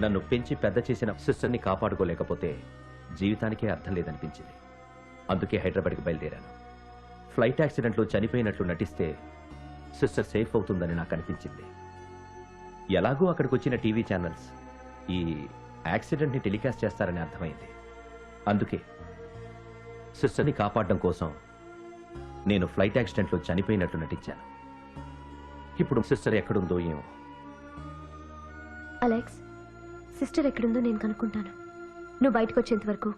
నన్ను పెంచి పెద్ద చేసిన సిస్టర్ని కాపాడుకోలేకపోతే జీవితానికే అర్థం లేదనిపించింది. అందుకే హైదరాబాద్కి బయలుదేరాను. ఫ్లైట్ యాక్సిడెంట్లో చనిపోయినట్లు నటిస్తే సిస్టర్ సేఫ్ అవుతుందని నాకు అనిపించింది. ఎలాగో అక్కడికి వచ్చిన టీవీ ఛానల్స్ ఈ యాక్సిడెంట్ని టెలికాస్ట్ చేస్తారని అర్థమైంది. అందుకే సిస్టర్ని కాపాడడం కోసం నేను ఫ్లైట్ యాక్సిడెంట్లో చనిపోయినట్లు నటించాను. ఇప్పుడు సిస్టర్ ఎక్కడుందో ఏమో. అలెక్స్ సిస్టర్ ఎక్కడుందో నేను కనుక్కుంటాను. నువ్వు బయటకు వచ్చేంత వరకు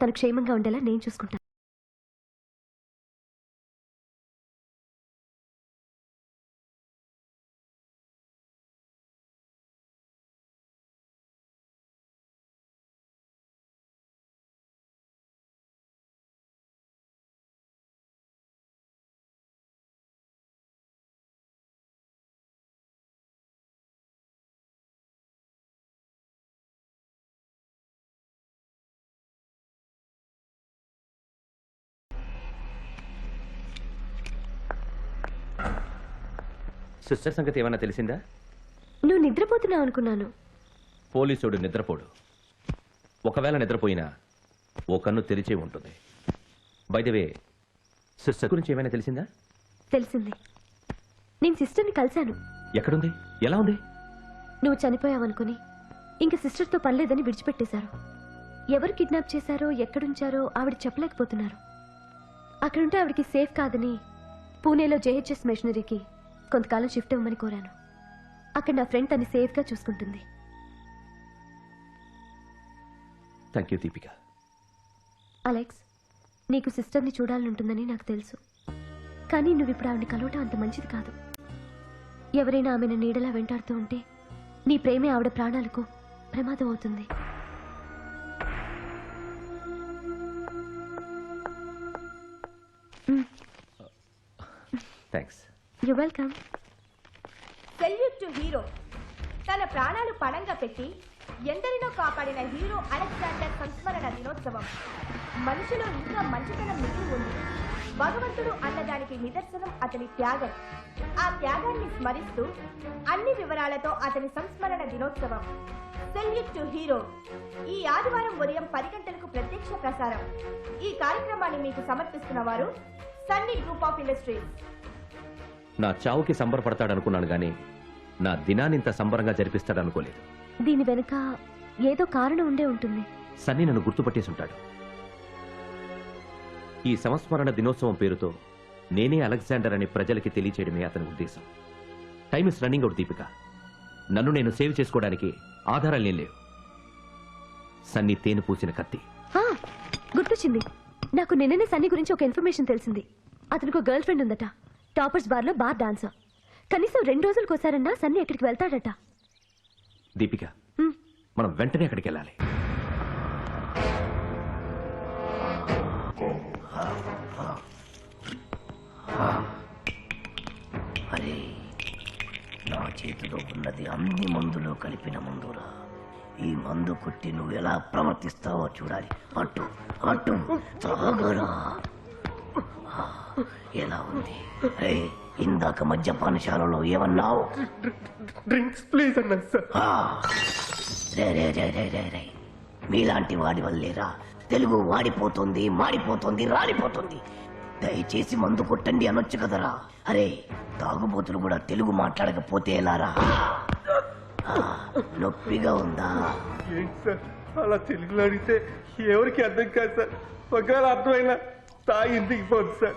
తను క్షేమంగా ఉండేలా నేను చూసుకుంటాను. సిస్టర్ సంగతి ఏమైనా తెలిసిందా? నువ్వు నిద్రపోతున్నావు అనుకున్నాను. పోలీసుడు నిద్రపోడు. ఒకవేళ నిద్రపోయినా ఓ కన్ను తెరిచే ఉంటుంది. బైదవే సిస్టర్ గురించి ఏమైనా తెలిసిందా? తెలిసింది. నేను సిస్టర్ని కలిశాను. ఎక్కడుంది? ఎలా ఉంది? నువ్వు చనిపోయావనుకుని ఇంక సిస్టర్తో పనిలేదని విడిచిపెట్టేశారు. ఎవరు కిడ్నాప్ చేశారో ఎక్కడుంచారో ఆవిడ చెప్పలేకపోతున్నారు. అక్కడుంటే ఆవిడకి సేఫ్ కాదని పూణేలో జేహెచ్ఎస్ మిషనరీకి కొంతకాలం షిఫ్ట్ అవ్వమని కోరాను. అక్కడ నా ఫ్రెండ్ తన్ని సేఫ్గా చూసుకుంటుంది. థ్యాంక్ యూ దీపిక అలెక్స్ నీకు సిస్టర్ని చూడాలనుంటుందని నాకు తెలుసు. కానీ నువ్వు ఇప్పుడు ఆవిడని కలవటం అంత మంచిది కాదు. ఎవరైనా ఆమెను నీడలా వెంటాడుతూ ఉంటే నీ ప్రేమే ఆవిడ ప్రాణాలకు ప్రమాదం అవుతుంది. Thanks you welcome salute to hero తన ప్రాణాలు పణంగా పెట్టి ఎందరినో కాపాడిన హీరో అలెగ్జాండర్ సంస్మరణ దినోత్సవం. మనిషిలో ఇంకా మంచితనం మిగిలి ఉంది. భగవంతుడు అన్నదానికి నిదర్శనం అతని త్యాగం. ఆ త్యాగాన్ని స్మరిస్తూ అన్ని వివరాలతో అతని సంస్మరణ దినోత్సవం. సెల్యూట్ టు హీరో ఈ ఆదివారం ఉదయం పది గంటలకు ప్రత్యక్ష ప్రసారం. ఈ కార్యక్రమాన్ని మీకు సమర్పిస్తున్న వారు సన్నీ గ్రూప్ ఆఫ్ ఇండస్ట్రీస్ నా చావుకి సంబరపడతాడనుకున్నాను కానీ నా దినాన్ని సంబరంగా జరిపిస్తాడనుకోలేదు. దీని వెనుక ఏదో కారణం ఉండే ఉంటుంది. సన్నీ నన్ను గుర్తుపట్టేసి ఉంటాడు ఈ సంస్మరణ దినోత్సవం పేరుతో నేనే అలెగ్జాండర్ అని ప్రజలకి తెలియచేయడమే అతని ఉద్దేశం. Time is running out Deepika. నన్ను నేను సేవ్ చేసుకోవడానికి ఆధారాలు లేవు. సన్నీ తేనె పూసిన కత్తి. గుర్తొచ్చింది. నాకు నిన్ననే సన్నీ గురించి ఒక ఇన్ఫర్మేషన్ తెలిసింది. అతనికి ఒక గర్ల్ ఫ్రెండ్ ఉందట. టాపర్స్ బార్లో బార్ డాన్సర్ కనీసం రెండు రోజులకు ఒకసారన్నా సన్నీ ఎక్కడికి వెళ్తాడట. దీపిక హ్మ్. మనం వెంటనే అక్కడికి వెళ్ళాలి అరే నా చేతిలో ఉన్నది అన్ని మందులు కలిపిన మందురా. ఈ మందు కొట్టి నువ్వు ఎలా ప్రవర్తిస్తావో చూడాలి. అటు అటు తాగరా ఎలా ఉంది అరే ఇందాక మద్యపానశాలలో ఏమన్నావు డ్రింక్స్ ప్లీజ్ అన్నాను సార్. రే రే రే రే రే రే. మీలాంటి వాడి వల్లేరా? తెలుగు వాడిపోతుంది మాడిపోతుంది రాలిపోతుంది. దయచేసి మందు కొట్టండి అనొచ్చు కదరా. అరే తాగుబోతులు కూడా తెలుగు మాట్లాడకపోతే ఎలారా? నొప్పిగా ఉందా? అలా తెలుగులో అడిగితే ఎవరికి అర్థం కాదు సార్. ఒకవేళ అర్థమైనా తాగింది పోదు సార్.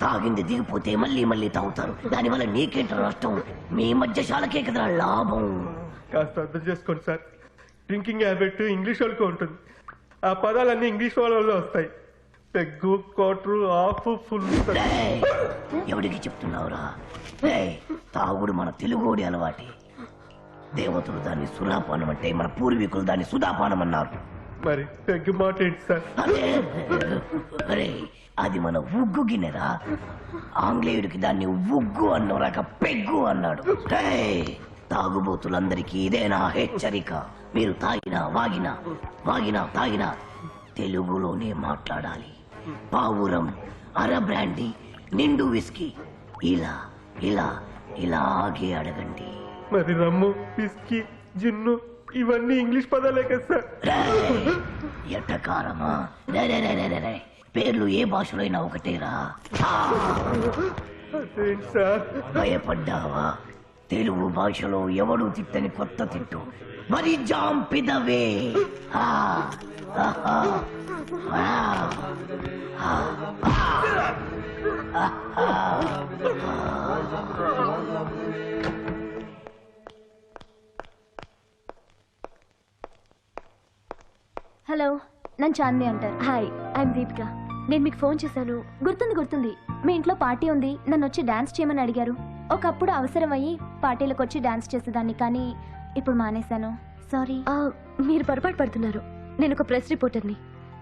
తాగింది దిగిపోతే మళ్ళీ మళ్ళీ తాగుతారు. దానివల్ల నీకేంట నష్టం? మీ మధ్యశాలకే కదరా లాభం. కాస్త అర్థం చేసుకోండి సార్. డ్రింకింగ్ హ్యాబిట్ ఇంగ్లీష్ వాళ్ళకి ఉంటుంది. ఆ పదాలన్నీ ఇంగ్లీష్ వాళ్ళలో వస్తాయి. Peg quarter half full. ఎవడికి చెప్తున్నావురా? తాగుడు మన తెలుగోడి అలవాటి. దేవతలు దాన్ని సురాపానం అంటే మన పూర్వీకులు దాన్ని సుధాపానం అన్నారు. మరి పెగ్గు మాట ఏంటి సార్? అరే అది మన ఉగ్గు గిన్నెరా? ఆంగ్లేయుడికి దాన్ని ఉగ్గు అన్నోరాక పెగ్గు అన్నాడు. తాగుబోతులందరికీ ఇదేనా హెచ్చరిక? మీరు తాగినా వాగినా వాగినా తాగినా తెలుగులోనే మాట్లాడాలి. పావురం అర బ్రాండీ నిండు విస్కీ. ఇలా ఇలా ఇలాగే అడగండి. మరి రమ్ము విస్కీ జిన్ను ఇవన్నీ ఇంగ్లీష్ పదాలే కదా సార్. ఎట్టకారమా? రే, రే, రే, రే, రే, రే. పేర్లు ఏ భాషలో అయినా ఒకటేరా? అదేంటి సార్? భయపడ్డావా? తెలుగు భాషలో ఎవడు తిట్టని కొత్త తిట్టు? మరి జాం పిదవే. ఆ, ఆహా, ఆ, ఆ, ఆ, ఆహా. హలో నన్ను చాంది అంటారు. హాయ్ ఐఎమ్ దీపిక నేను మీకు ఫోన్ చేశాను. గుర్తుంది గుర్తుంది. మీ ఇంట్లో పార్టీ ఉంది. నన్ను వచ్చి డాన్స్ చేయమని అడిగారు. ఒకప్పుడు అవసరం అయ్యి పార్టీలకు వచ్చి డాన్స్ చేసేదాన్ని కానీ ఇప్పుడు మానేశాను. సారీ మీరు పొరపాటు పడుతున్నారు. నేను ఒక ప్రెస్ రిపోర్టర్ని.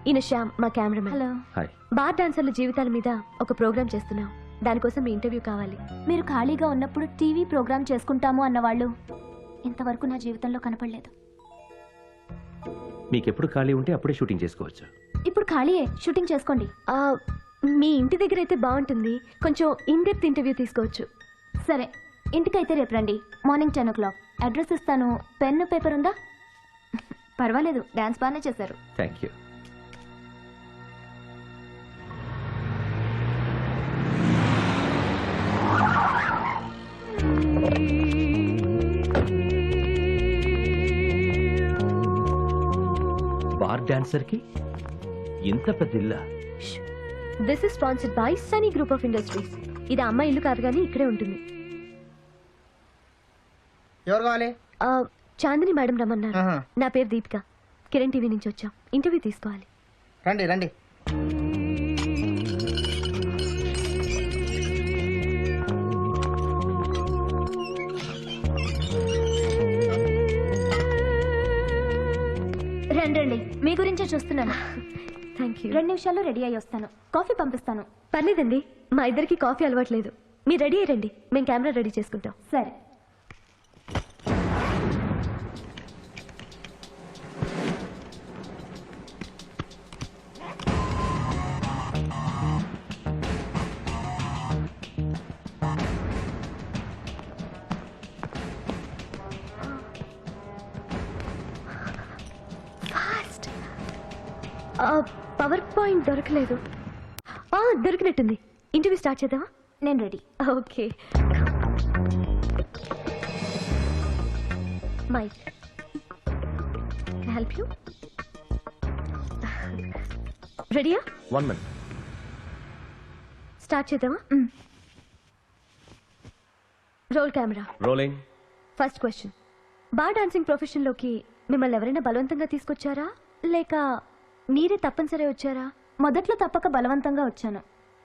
ఈయన శ్యామ్ మా కెమెరామెన్. హలో హాయ్ బార్ డాన్సర్ల జీవితాల మీద ఒక ప్రోగ్రామ్ చేస్తున్నాం. దానికోసం మీ ఇంటర్వ్యూ కావాలి. మీరు ఖాళీగా ఉన్నప్పుడు టీవీ ప్రోగ్రామ్ చేసుకుంటాము అన్నవాళ్ళు. ఇంతవరకు నా జీవితంలో కనపడలేదు. మీకెప్పుడు ఖాళీ ఉంటే అప్పుడే షూటింగ్ చేసుకోవచ్చు. ఇప్పుడు ఖాళీయే షూటింగ్ చేసుకోండి. మీ ఇంటి దగ్గర అయితే బాగుంటుంది. కొంచెం ఇన్ డెప్త్ ఇంటర్వ్యూ తీసుకోవచ్చు. సరే ఇంటికైతే రేపు రండి. Morning ten o'clock address ఇస్తాను. పెన్ పేపర్ ఉందా? పర్వాలేదు డాన్స్ బాగానే చేశారు. థ్యాంక్ యూ బార్ డాన్సర్కి? ఇంత పెద్ద ఇల్లా? This is sponsored by Sunny group of industries ఇది అమ్మ ఇల్లు కాదు కానీ ఇక్కడే ఉంటుంది. ఎవరు కావాలి? ఆ, చాందిని మేడం రమ్మన్నారు. ఆహా. నా పేరు దీపిక. కిరణ్ టీవీ నుంచి వచ్చాం. ఇంటర్వ్యూ తీసుకోవాలి. రండి రండి. మీ గురించే చూస్తున్నాను. థ్యాంక్ యూ రెండు నిమిషాల్లో రెడీ అయ్యి వస్తాను. కాఫీ పంపిస్తాను. పర్లేదండి మా ఇద్దరికి కాఫీ అలవాట్లేదు. మీరు రెడీ అయ్యండి మేము కెమెరా రెడీ చేసుకుంటాం. సరే. పవర్ పాయింట్ దొరకలేదు. ఆ, దొరికినట్టుంది. ఇంటర్వ్యూ స్టార్ట్ చేద్దామా? నేను ready okay. May help you రెడీయా వన్ మంత్ స్టార్ట్ చేద్దామా? Roll camera rolling first question bar dancing ప్రొఫెషన్లోకి మిమ్మల్ని ఎవరైనా బలవంతంగా తీసుకొచ్చారా? లేక మీరే తప్పనిసరి వచ్చారా? మొదట్లో తప్పక బలవంతంగా వచ్చాను.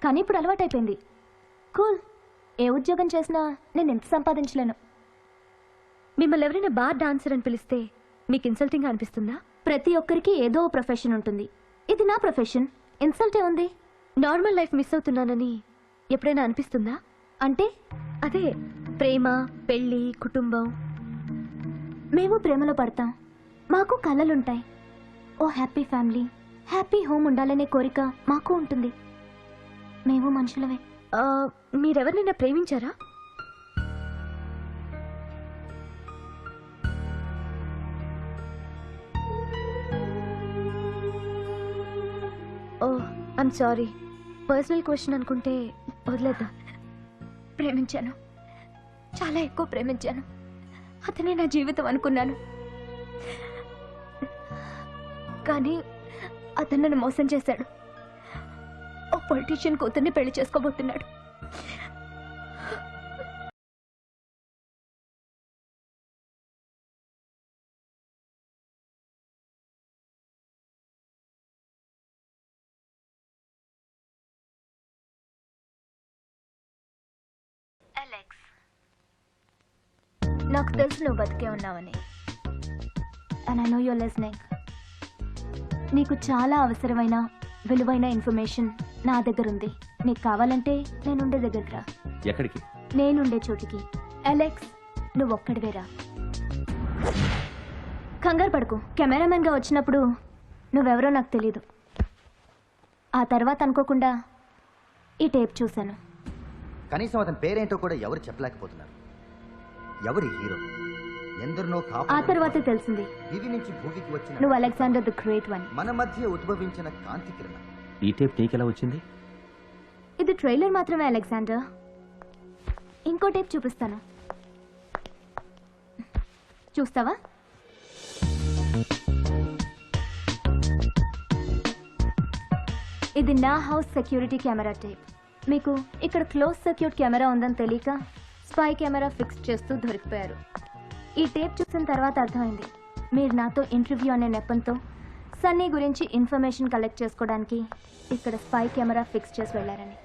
కానీ ఇప్పుడు అలవాటైపోయింది. కూల్. ఏ ఉద్యోగం చేసినా నేను ఎంత సంపాదించలేను. మిమ్మల్ని ఎవరైనా బార్ డాన్సర్ అని పిలిస్తే మీకు ఇన్సల్టింగ్ అనిపిస్తుందా? ప్రతి ఒక్కరికి ఏదో ప్రొఫెషన్ ఉంటుంది. ఇది నా ప్రొఫెషన్. ఇన్సల్టే ఉంది. నార్మల్ లైఫ్ మిస్ అవుతున్నానని ఎప్పుడైనా అనిపిస్తుందా? అంటే అదే ప్రేమ పెళ్ళి కుటుంబం. మేము ప్రేమలో పడతాం. మాకు కలలుంటాయి. Oh happy family. Happy home ఉండాలనే కోరిక మాకు ఉంటుంది. మేము మనుషులమే. మీరెవరినైనా ప్రేమించారా? Oh I'm sorry. Personal question అనుకుంటే వదిలేద్దాం. ప్రేమించాను. చాలా ఎక్కువ ప్రేమించాను. అతనే నా జీవితం అనుకున్నాను. కానీ అతను నన్ను మోసం చేశాడు. ఓ పొలిటీషియన్ కూతుర్ని పెళ్ళి చేసుకోబోతున్నాడు. నాకు తెలుసు నువ్వు బతికే ఉన్నావని. And I know your listening నీకు చాలా అవసరమైన విలువైన ఇన్ఫర్మేషన్ నా దగ్గర ఉంది నీకు కావాలంటే నేనుండే దగ్గరికి రా. ఎక్కడికి? నేనుండే చోటికి. అలెక్స్ నువ్వు ఒక్కడివేరా కంగారు పడుకు. కెమెరామెన్గా వచ్చినప్పుడు నువ్వెవరో నాకు తెలీదు. ఆ తర్వాత అనుకోకుండా ఈ టేప్ చూశాను. కనీసం అతని పేరేంటో కూడా ఎవరు చెప్పలేకపోతున్నారు. ఎవరి హీరో? ఎందరినో ఆ తర్వాతే తెలిసింది. దివి నుంచి భూమికి వచ్చిన నువ్వు అలెగ్జాండర్ ద గ్రేట్ వన్. మన మధ్య ఉద్భవించిన కాంతి కిరణం. ఈ టేప్ నీకెలా వచ్చింది? ఇది ట్రైలర్ మాత్రమే అలెగ్జాండర్. ఇంకో టేప్ చూపిస్తాను. చూస్తావా? ఇది నా హౌస్ సెక్యూరిటీ కెమెరా టేప్. మీకు ఇక్కడ క్లోజ్ సర్క్యూట్ కెమెరా ఉందని తెలియక స్పై కెమెరా ఫిక్స్ చేస్తూ దొరికిపోయారు. ఈ టేప్ చూసిన తర్వాత అర్థమైంది. మీరు నాతో ఇంటర్వ్యూ అనే నెపంతో సన్నీ గురించి ఇన్ఫర్మేషన్ కలెక్ట్ చేసుకోవడానికి ఇక్కడ స్పై కెమెరా ఫిక్స్ చేసి వెళ్ళారని.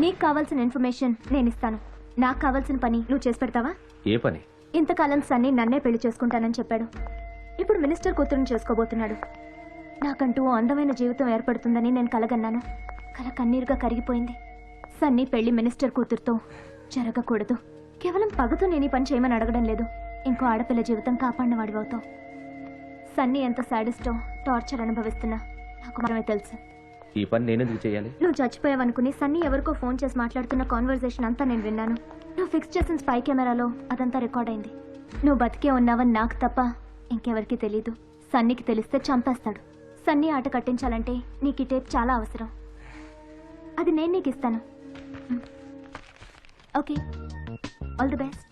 నీకు కావాల్సిన ఇన్ఫర్మేషన్ నేను ఇస్తాను. నాకు కావాల్సిన పని నువ్వు చేసి పెడతావా? ఏ పని? ఇంతకాలం సన్నీ నన్నే పెళ్ళి చేసుకుంటానని చెప్పాడు. ఇప్పుడు మినిస్టర్ కూతురుని చేసుకోబోతున్నాడు. నాకంటూ ఓ అందమైన జీవితం ఏర్పడుతుందని నేను కలగన్నాను. కల కన్నీరుగా కరిగిపోయింది. సన్నీ పెళ్ళి మినిస్టర్ కూతురుతో జరగకూడదు. కేవలం పగతో నేను ఈ పని చేయమని అడగడం లేదు. ఇంకో ఆడపిల్ల జీవితం కాపాడిన వాడివవుతావు సన్నీ ఎంత సాడిస్టో టార్చర్ అనుభవిస్తున్నా. నాకు మాత్రమే తెలుసు. ఈ పని నేనెందుకు చేయాలి? నువ్వు చచ్చిపోయావనుకుని సన్నీ ఎవరికో ఫోన్ చేసి మాట్లాడుతున్న కాన్వర్సేషన్ అంతా నేను విన్నాను. నువ్వు ఫిక్స్ చేసిన స్పై కెమెరాలో అదంతా రికార్డ్ అయింది. నువ్వు బతికే ఉన్నావని నాకు తప్ప ఇంకెవరికి తెలీదు. సన్నీకి తెలిస్తే చంపేస్తాడు. సన్నీ ఆట కట్టించాలంటే నీకు ఈ టేప్ చాలా అవసరం. అది నేను నీకు ఇస్తాను. ఓకే. All the best.